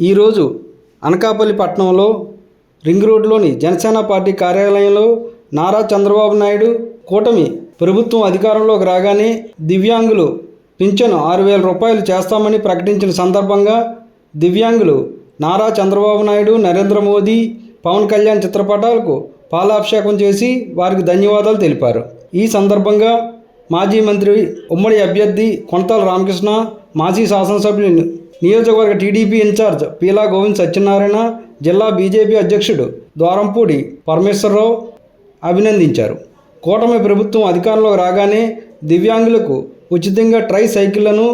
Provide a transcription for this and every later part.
ఈరోజు అనకాపల్లి పట్టణంలో రింగ్ రోడ్లోని జనసేన పార్టీ కార్యాలయంలో నారా చంద్రబాబు నాయుడు కూటమి ప్రభుత్వం అధికారంలోకి రాగానే దివ్యాంగులు పింఛను ఆరు వేల రూపాయలు చేస్తామని ప్రకటించిన సందర్భంగా దివ్యాంగులు నారా చంద్రబాబు నాయుడు నరేంద్ర మోదీ పవన్ కళ్యాణ్ చిత్రపటాలకు పాలాభిషేకం చేసి వారికి ధన్యవాదాలు తెలిపారు. ఈ సందర్భంగా మాజీ మంత్రి ఉమ్మడి అభ్యర్థి కొంతల రామకృష్ణ మాజీ శాసనసభ్యులు నియోజకవర్గ TDP in charge Peela Govind Satyanarayana జిల్లా బీజేపీ అధ్యక్షుడు ద్వారంపూడి పరమేశ్వరరావు అభినందించారు. కూటమి ప్రభుత్వం అధికారంలోకి రాగానే దివ్యాంగులకు ఉచితంగా ట్రై సైకిళ్ళను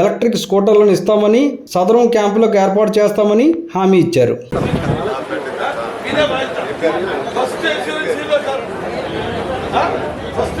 ఎలక్ట్రిక్ స్కూటర్లను ఇస్తామని సదరం క్యాంపులకు ఏర్పాటు చేస్తామని హామీ ఇచ్చారు. ఫస్ట్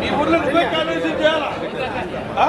నీ ఊర్లో నువ్వే కాన్వెన్షన్ చేయాలా? ఆ?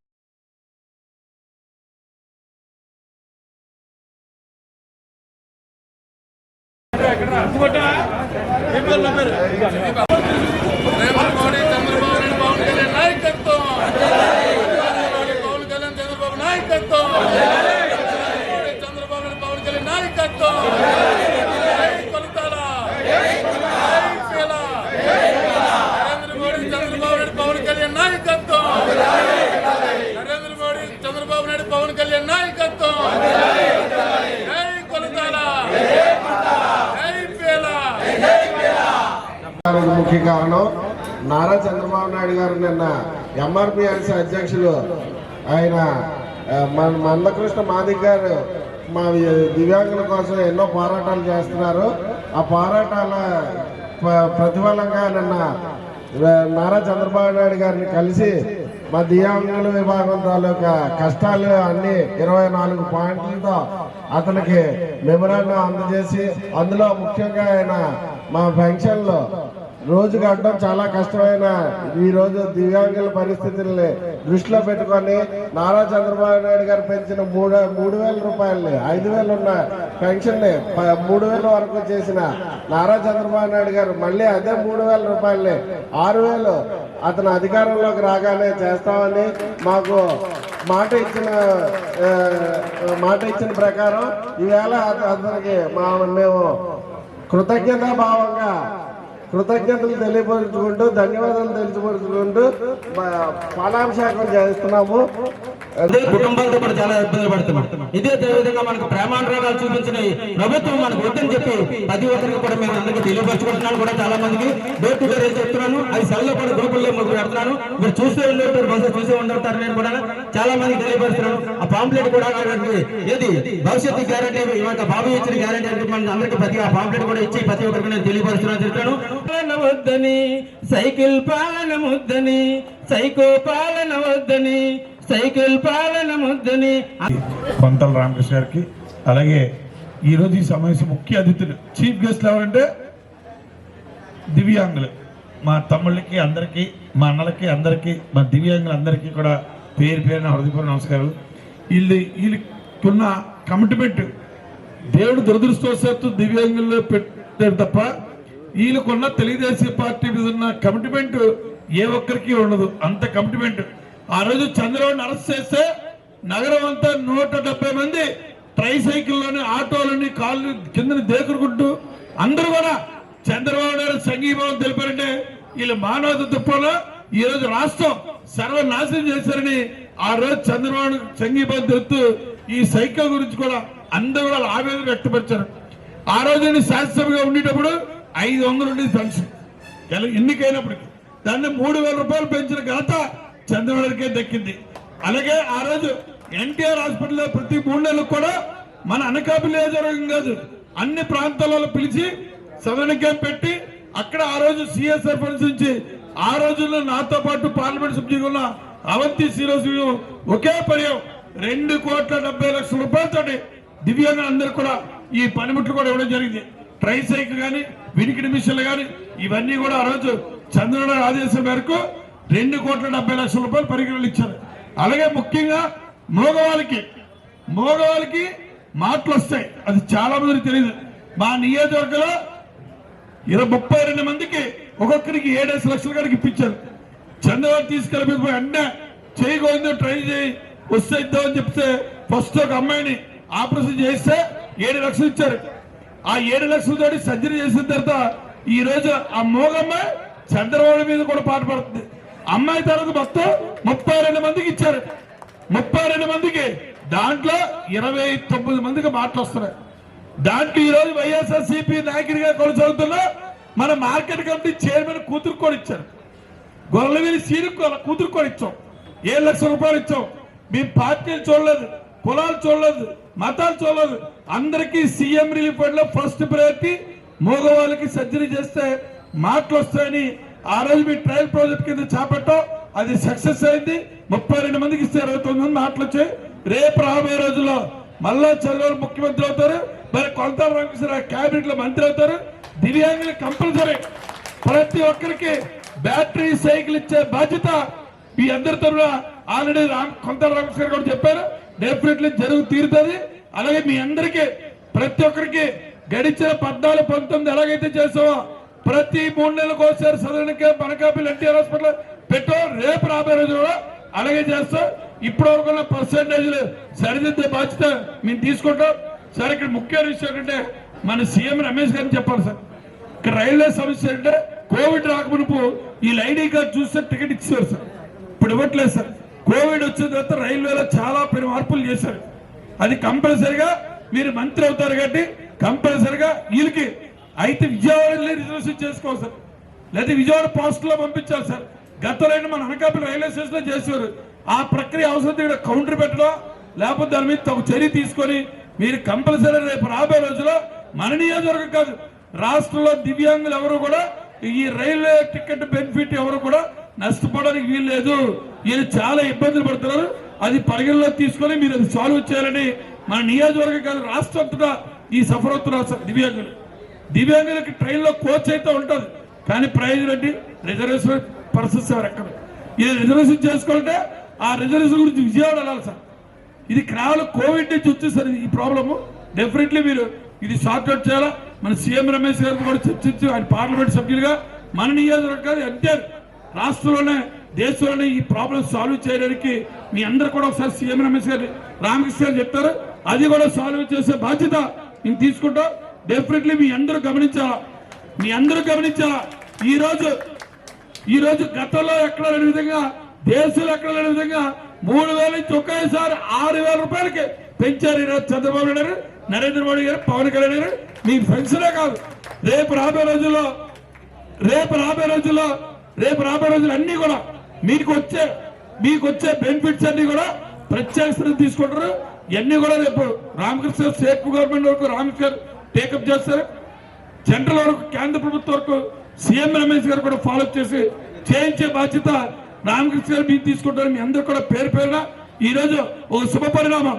నాయకత్వం పవన్ కళ్యాణ్ చంద్రబాబు నాయకత్వం. చంద్రబాబు పవన్ కళ్యాణ్ నాయకత్వం. నరేంద్ర మోడీ చంద్రబాబు పవన్ కళ్యాణ్ నాయకత్వం నరేంద్ర మోడీ చంద్రబాబు నాయుడు పవన్ కళ్యాణ్ నాయకత్వం జై కొలతాల జై పేల దానికి నారా చంద్రబాబు నాయుడు గారు నిన్న ఎంఆర్పిఎల్సీ అధ్యక్షులు ఆయన మన మందకృష్ణ మాదిక్ గారు మా దివ్యాంగుల కోసం ఎన్నో పోరాటాలు చేస్తున్నారు. ఆ పోరాటాల ప్రతిఫలంగా నిన్న నారా చంద్రబాబు నాయుడు గారిని కలిసి మా దివ్యాంగుల విభాగం తాలూకా కష్టాలు అన్ని ఇరవై నాలుగు పాయింట్లతో అతనికి మెమరాండం అందజేసి అందులో ముఖ్యంగా ఆయన మా ఫంక్షన్లో రోజు గడడం చాలా కష్టమైన ఈ రోజు దివ్యాంగుల పరిస్థితుల్ని దృష్టిలో పెట్టుకొని నారా చంద్రబాబు నాయుడు గారు పెంచిన మూడు మూడు వేల రూపాయలని ఐదు వేలు ఉన్న పెన్షన్ని మూడు వేల వరకు చేసిన నారా చంద్రబాబు నాయుడు గారు మళ్ళీ అదే మూడు వేల రూపాయలని ఆరు వేలు అతను అధికారంలోకి రాగానే చేస్తామని మాకు మాట ఇచ్చిన మాట ఇచ్చిన ప్రకారం ఈవేళ అతనికి మా మేము కృతజ్ఞతా భావంగా కృతజ్ఞతలు తెలియపరుచుకుంటూ ధన్యవాదాలు తెలియపరుచుకుంటూ మా- పాలాభిషేకం చేస్తున్నాము. కుటుంబాలతో కూడా చాలా ఇబ్బందులు పడుతున్నాం. ఇదే విధంగా మనకు ప్రేమానురాగాలు చూపించిన ప్రభుత్వం మనకు వద్దని చెప్పి ప్రతి ఒక్కరికి కూడా మేము అందరికీ తెలియపరచుకుంటున్నాను కూడా చాలా మందికి డోర్ టు డోర్ చెప్తున్నాను. అది సెల్లో కూడా గ్రూపుల్లో ముగ్గురు పెడుతున్నాను. మీరు చూస్తే ఉండేవారు బహుశా చూసే ఉండవుతారు నేను కూడా చాలా మందికి తెలియపరుస్తున్నాను. ఆ పాంప్లెట్ కూడా ఏది? భవిష్యత్తు గ్యారంటీ ఇవాళ బాబు ఇచ్చిన గ్యారంటీ అంటే మన అందరికీ ప్రతి ఆ పాంప్లెట్ కూడా ఇచ్చి ప్రతి ఒక్కరికి నేను తెలియపరుస్తున్నాను చెప్తాను. వద్దని సైకిల్ పాలన వద్దని సైకో పాలన వద్దని సైకిల్ పాలన ముద్దని. కొంతల రామకృష్ణ గారికి అలాగే ఈరోజు ఈ సమావేశం ముఖ్య అతిథులు. చీఫ్ గెస్ట్లు ఎవరంటే? దివ్యాంగులు. మా తమ్ముళ్ళకి అందరికీ మా అన్నలకి అందరికీ మా దివ్యాంగులందరికీ కూడా పేరు పేరున హృదయపూర్వ నమస్కారాలు వీళ్ళు వీళ్ళకున్న కమిట్మెంట్ దేవుడు దురదృష్టవశాత్తు దివ్యాంగుల్లో పెట్టారు తప్ప వీళ్ళకున్న తెలుగుదేశం పార్టీ మీద ఉన్న కమిట్మెంట్ ఏ ఒక్కరికి ఉండదు. అంత కమిట్మెంట్ ఆ రోజు చంద్రబాబుని అరెస్ట్ చేస్తే నగరం అంతా నూట డెబ్బై మంది ట్రై సైకిల్లోని ఆటోలని కాళ్ళు కింద దేకురుకుంటూ అందరూ కూడా చంద్రబాబు నాయుడు సంఘీభావం తెలిపారంటే వీళ్ళు మానవత దుప్పలో ఈ రోజు రాష్ట్రం సర్వనాశనం చేశారని ఆ రోజు చంద్రబాబు సంఘీభావం తెలుపుతూ ఈ సైకిల్ గురించి కూడా అందరూ కూడా ఆవేదన వ్యక్తపరిచారు. ఆ రోజు శాసనసభగా ఉండేటప్పుడు ఐదు వందలు ఉండేది పెన్షన్ ఎన్నికైనప్పటికీ దాన్ని మూడు వేల రూపాయలు పెంచిన ఘనత చంద్రబాబుకే దక్కింది. అలాగే ఆ రోజు ఎన్టీఆర్ హాస్పిటల్లో ప్రతి మూడు నెలలకు కూడా మన అనకాపల్లి నియోజకవర్గం కాదు అన్ని ప్రాంతాలలో పిలిచి సదన క్యాంప్ పెట్టి అక్కడ ఆ రోజు సిఎస్ఆర్ ఫండ్స్ నుంచి ఆ రోజుల్లో నాతో పాటు పార్లమెంట్ సభ్యులు ఉన్న అవంతి శ్రీరోజు ఒకే పర్యం రెండు కోట్ల డెబ్బై లక్షల రూపాయలతోటి దివ్యాంగులు అందరూ కూడా ఈ పనిముట్లు కూడా ఇవ్వడం జరిగింది. ట్రై సైకిల్ కానీ వినికిడి మిషన్లు కానీ ఇవన్నీ కూడా ఆ రోజు చంద్రబాబు ఆదేశం మేరకు రెండు కోట్ల డెబ్బై లక్షల రూపాయలు పరిగణలు ఇచ్చారు. అలాగే ముఖ్యంగా మోగవాళ్ళకి మోగవాళ్ళకి మాటలు వస్తాయి. అది చాలా మందికి తెలియదు. మా నియోజకవర్గంలో ఇరవై ముప్పై రెండు మందికి ఒక్కొక్కరికి ఏడేసి లక్షల కాడికి ఇప్పించారు. చంద్రబాబు తీసుకెళ్ళిపోయి అన్నే చేయకూడదు ట్రై చేయి వస్తే ఇద్దామని చెప్తే ఫస్ట్ ఒక అమ్మాయిని ఆపరేషన్ చేస్తే ఏడు లక్షలు ఇచ్చారు. ఆ ఏడు లక్షలతోటి సర్జరీ చేసిన తర్వాత ఈ రోజు ఆ మోగమ్మాయి చంద్రబాబు మీద కూడా పాటు పడుతుంది. అమ్మాయి తరగతి మొత్తం ముప్పై రెండు మందికి ఇచ్చారు. ముప్పై రెండు మందికి. దాంట్లో ఇరవై తొమ్మిది మందికి మాటలు వస్తున్నాయి. దాంట్లో ఈరోజు వైఎస్ఆర్ సిపి నాయకుడిగా కొనసాగుతున్న మన మార్కెట్ కమిటీ చైర్మన్ కూతురు కూడా ఇచ్చారు. గొల్లవేలి సీరుకు కూతురు కూడా ఇచ్చాం. ఏడు లక్షల రూపాయలు ఇచ్చాం. మేము పార్టీలు చూడలేదు కులాలు చూడలేదు మతాలు చూడలేదు. అందరికీ సీఎం రిలీఫ్ ఫండ్లో ఫస్ట్ ప్రయారిటీ మగవాళ్ళకి సర్జరీ చేస్తే మాటలు వస్తాయని ఆ రోజు మీ ట్రయల్ ప్రాజెక్ట్ కింద చేపట్టాం అది సక్సెస్ అయింది. ముప్పై రెండు మందికి ఇస్తే ఇరవై తొమ్మిది మంది మాటలు వచ్చాయి. రేపు రాబోయే రోజుల్లో మళ్ళా చంద్రబాబు ముఖ్యమంత్రి అవుతారు. మరి కొంత రామకృష్ణ కేబినెట్లో మంత్రి అవుతారు. దివ్యాంగులు కంపల్సరీ ప్రతి ఒక్కరికి బ్యాటరీ సైకిల్ ఇచ్చే బాధ్యత మీ అందరి తరఫున ఆల్రెడీ రామ్ కొంత రామకృష్ణ గారు కూడా చెప్పారు. డెఫినెట్లీ జరుగు తీరుతుంది. అలాగే మీ అందరికీ ప్రతి ఒక్కరికి గడిచిన పద్నాలుగు పంతొమ్మిది ఎలాగైతే చేసామో ప్రతి మూడు నెలలకు ఒకసారి సదరణ క్యాంప్ ఎన్టీఆర్ హాస్పిటల్ పెట్టో రేపు రాబోయే రోజు కూడా అలాగే చేస్తాం. ఇప్పటి వరకు ఉన్న పర్సంటేజ్లు సరిదిద్దే బాధ్యత మేము తీసుకుంటాం. సార్ ఇక్కడ ముఖ్య విషయం ఏంటంటే మన సీఎం రమేష్ గారిని చెప్పాలి సార్. ఇక్కడ రైల్వే సమస్య అంటే కోవిడ్ రాకమునుపు ఈ ఐడి కార్డు చూస్తే టికెట్ ఇచ్చారు సార్. ఇప్పుడు ఇవ్వట్లేదు సార్. కోవిడ్ వచ్చిన తర్వాత రైల్వేలో చాలా పెను మార్పులు చేశారు. అది కంపల్సరిగా మీరు మంత్రి అవుతారు కాబట్టి కంపల్సరిగా వీళ్ళకి అయితే విజయవాడలో రిజర్వేషన్ చేసుకోవాలి సార్. లేదా విజయవాడ పోస్ట్లో పంపించాలి సార్. గతంలో మన అనకాపల్లి రైల్వే స్టేషన్లో చేసేవారు ఆ ప్రక్రియ అవసరం ఇక్కడ కౌంటర్ పెట్టడం లేకపోతే దాని మీద ఒక చర్య తీసుకొని మీరు కంపల్సరీ రేపు రాబోయే రోజుల్లో మన నియోజకవర్గం కాదు రాష్ట్రంలో దివ్యాంగులు ఎవరు కూడా ఈ రైల్వే టికెట్ బెనిఫిట్ ఎవరు కూడా నష్టపోవడానికి వీలు లేదు వీళ్ళు చాలా ఇబ్బందులు పడుతున్నారు. అది పరిగణలోకి తీసుకొని మీరు అది సాల్వ్ చేయాలని మన నియోజకవర్గం కాదు రాష్ట్ర ఈ సఫరవుతున్నారు సార్ దివ్యాంగులు. దివ్యాంగులకి ట్రైన్లో కోచ్ అయితే ఉంటుంది. కానీ ప్రయోజనం ఏంటి? రిజర్వేషన్ పర్సన్స్ ఎవరు ఎక్కడ? ఇది రిజర్వేషన్ చేసుకుంటే ఆ రిజర్వేషన్ గురించి విజయవాడ వెళ్ళాలి సార్. ఇది కేవలం కోవిడ్ నుంచి వచ్చేసరి ఈ ప్రాబ్లము డెఫినెట్లీ మీరు ఇది షార్ట్అవుట్ చేయాలా? మన సీఎం రమేష్ గారితో కూడా చర్చించి ఆయన పార్లమెంట్ సభ్యులుగా మన నియోజకవర్గాలు అంటే రాష్ట్రంలోనే దేశంలోనే ఈ ప్రాబ్లం సాల్వ్ చేయడానికి మీ అందరు కూడా ఒకసారి సీఎం రమేష్ గారు రామకృష్ణ గారు చెప్తారు. అది కూడా సాల్వ్ చేసే బాధ్యత మేము తీసుకుంటాం. డెఫినెట్లీ మీ అందరూ గమనించాలా? మీ అందరూ గమనించాలా? ఈ రోజు ఈ రోజు గతంలో ఎక్కడ లేని విధంగా దేశంలో ఎక్కడ లేని విధంగా మూడు వేల నుంచి ఒకేసారి ఆరు వేల రూపాయలకి పెంచారు ఈరోజు చంద్రబాబు నాయుడు గారు నరేంద్ర మోడీ గారు పవన్ కళ్యాణ్ గారు. మీ ఫ్రెండ్స్లే కాదు. రేపు రాబోయే రోజుల్లో రేపు రాబోయే రోజుల్లో రేపు రాబోయే రోజులు అన్ని కూడా మీకు వచ్చే మీకు వచ్చే బెనిఫిట్స్ అన్ని కూడా ప్రత్యేక తీసుకుంటారు. ఇవన్నీ కూడా రేపు రామకృష్ణ స్టేట్ గవర్నమెంట్ వరకు రామకృష్ణ టేకప్ చేస్తారు. సెంట్రల్ వరకు కేంద్ర ప్రభుత్వం వరకు సీఎం రమేష్ గారు కూడా ఫాలో చేసి చేయించే బాధ్యత రామకృష్ణ గారు మీరు తీసుకుంటారు మీ అందరూ కూడా పేరు పేరున ఈ రోజు ఒక శుభ పరిణామం.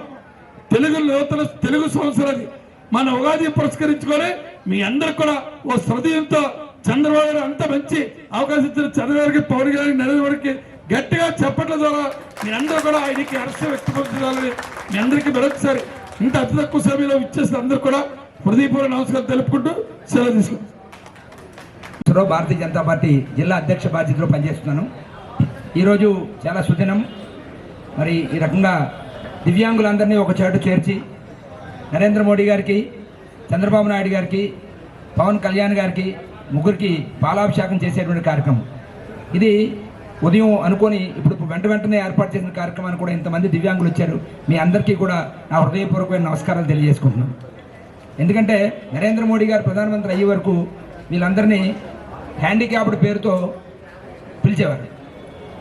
తెలుగు నూతన తెలుగు సంవత్సరాన్ని మన ఉగాది పురస్కరించుకొని మీ అందరికి కూడా ఓ హృదయంతో చంద్రబాబు గారు అంత మంచి అవకాశం ఇచ్చిన చంద్రబాబు పవన్ గారికి నరేంద్ర గారికి గట్టిగా చెప్పట్ల ద్వారా మీ అందరూ కూడా ఆయనకి హర్షం వ్యక్తపరచాలని మీ అందరికీ మరొకసారి ఇంత అతి తక్కువ సమయంలో ఇచ్చేసిన అందరూ కూడా హృదయపూర్వ నమస్కారం తెలుపుకుంటూ సెలవు తీసుకుంటాం. భారతీయ జనతా పార్టీ జిల్లా అధ్యక్ష బాధ్యతలో పనిచేస్తున్నాను. ఈరోజు చాలా సుదినం. మరి ఈ రకంగా దివ్యాంగులందరినీ ఒక చోట చేర్చి నరేంద్ర మోడీ గారికి చంద్రబాబు నాయుడు గారికి పవన్ కళ్యాణ్ గారికి ముగ్గురికి పాలాభిషేకం చేసేటువంటి కార్యక్రమం. ఇది ఉదయం అనుకొని ఇప్పుడు వెంట వెంటనే ఏర్పాటు చేసిన కార్యక్రమాన్ని కూడా ఇంతమంది దివ్యాంగులు వచ్చారు. మీ అందరికీ కూడా నా హృదయపూర్వకమైన నమస్కారాలు తెలియజేసుకుంటున్నాను. ఎందుకంటే నరేంద్ర మోడీ గారు ప్రధానమంత్రి అయ్యే వరకు వీళ్ళందరినీ హ్యాండిక్యాప్డ్ పేరుతో పిలిచేవారు.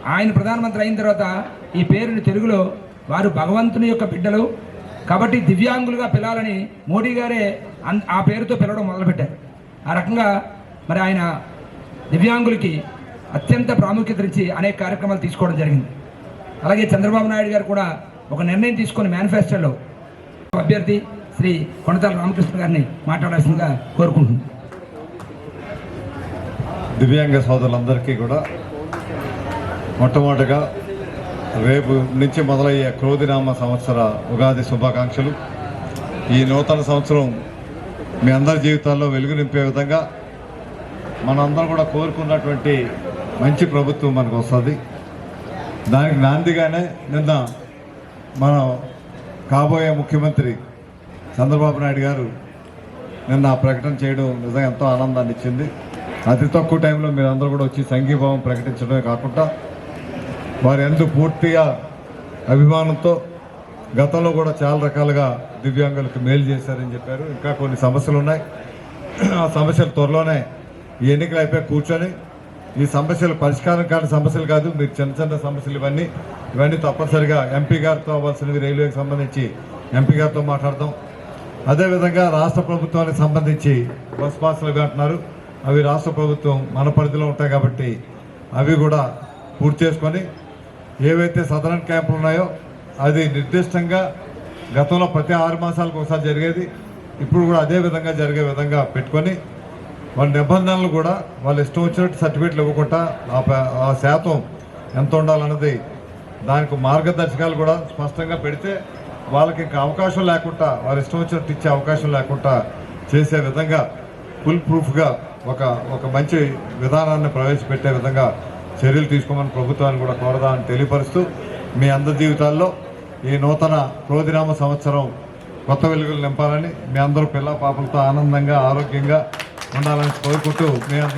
ఆయన ప్రధానమంత్రి అయిన తర్వాత ఈ పేరుని తెలుగులో వారు భగవంతుని యొక్క బిడ్డలు కాబట్టి దివ్యాంగులుగా పిలాలని మోడీ గారే అన్- ఆ పేరుతో పిలవడం మొదలుపెట్టారు. ఆ రకంగా మరి ఆయన దివ్యాంగులకి అత్యంత ప్రాముఖ్యతనిచ్చి అనేక కార్యక్రమాలు తీసుకోవడం జరిగింది. అలాగే చంద్రబాబు నాయుడు గారు కూడా ఒక నిర్ణయం తీసుకొని మేనిఫెస్టోలో అభ్యర్థి శ్రీ కొనతాల రామకృష్ణ గారిని మాట్లాడాల్సిందిగా కోరుకుంటున్నాను. దివ్యాంగ సోదరులందరికీ కూడా మొట్టమొదటిగా రేపు నుంచి మొదలయ్యే క్రోధినామ సంవత్సర ఉగాది శుభాకాంక్షలు. ఈ నూతన సంవత్సరం మీ అందరి జీవితాల్లో వెలుగు నింపే విధంగా మనందరం కూడా కోరుకున్నటువంటి మంచి ప్రభుత్వం మనకు వస్తుంది. దానికి నాందిగానే నిన్న మనం కాబోయే ముఖ్యమంత్రి చంద్రబాబు నాయుడు గారు నిన్న ఆ ప్రకటన చేయడం నిజంగా ఎంతో ఆనందాన్ని ఇచ్చింది. అతి తక్కువ టైంలో మీరందరూ కూడా వచ్చి సంఘీభావం ప్రకటించడమే కాకుండా వారి ఎందు పూర్తిగా అభిమానంతో గతంలో కూడా చాలా రకాలుగా దివ్యాంగులకు మేలు చేశారని చెప్పారు. ఇంకా కొన్ని సమస్యలు ఉన్నాయి. ఆ సమస్యలు త్వరలోనే ఈ ఎన్నికలు అయిపోయి కూర్చొని ఈ సమస్యలు పరిష్కారం కాని సమస్యలు కాదు మీరు చిన్న చిన్న సమస్యలు ఇవన్నీ ఇవన్నీ తప్పనిసరిగా ఎంపీ గారితో అవ్వాల్సినవి రైల్వేకి సంబంధించి ఎంపీ గారితో మాట్లాడదాం. అదేవిధంగా రాష్ట్ర ప్రభుత్వానికి సంబంధించి బస్ పాసులు అంటున్నారు. అవి రాష్ట్ర ప్రభుత్వం మన పరిధిలో ఉంటాయి కాబట్టి అవి కూడా పూర్తి చేసుకొని ఏవైతే సదరన్ క్యాంపులు ఉన్నాయో అది నిర్దిష్టంగా గతంలో ప్రతి ఆరు మాసాలకు ఒకసారి జరిగేది. ఇప్పుడు కూడా అదే విధంగా జరిగే విధంగా పెట్టుకొని వాళ్ళ నిబంధనలు కూడా వాళ్ళు ఇష్టం వచ్చినట్టు సర్టిఫికేట్లు ఇవ్వకుండా ఆ శాతం ఎంత ఉండాలన్నది దానికి మార్గదర్శకాలు కూడా స్పష్టంగా పెడితే వాళ్ళకి ఇంకా అవకాశం లేకుండా వారు ఇష్టం వచ్చినట్టు ఇచ్చే అవకాశం లేకుండా చేసే విధంగా ఫుల్ ప్రూఫ్గా ఒక ఒక మంచి విధానాన్ని ప్రవేశపెట్టే విధంగా చర్యలు తీసుకోమని ప్రభుత్వాన్ని కూడా కోరదామని తెలియపరుస్తూ మీ అందరి జీవితాల్లో ఈ నూతన క్రోధినామ సంవత్సరం కొత్త వెలుగులు నింపాలని మీ అందరూ పిల్ల పాపలతో ఆనందంగా ఆరోగ్యంగా ఉండాలని కోరుకుంటూ మీ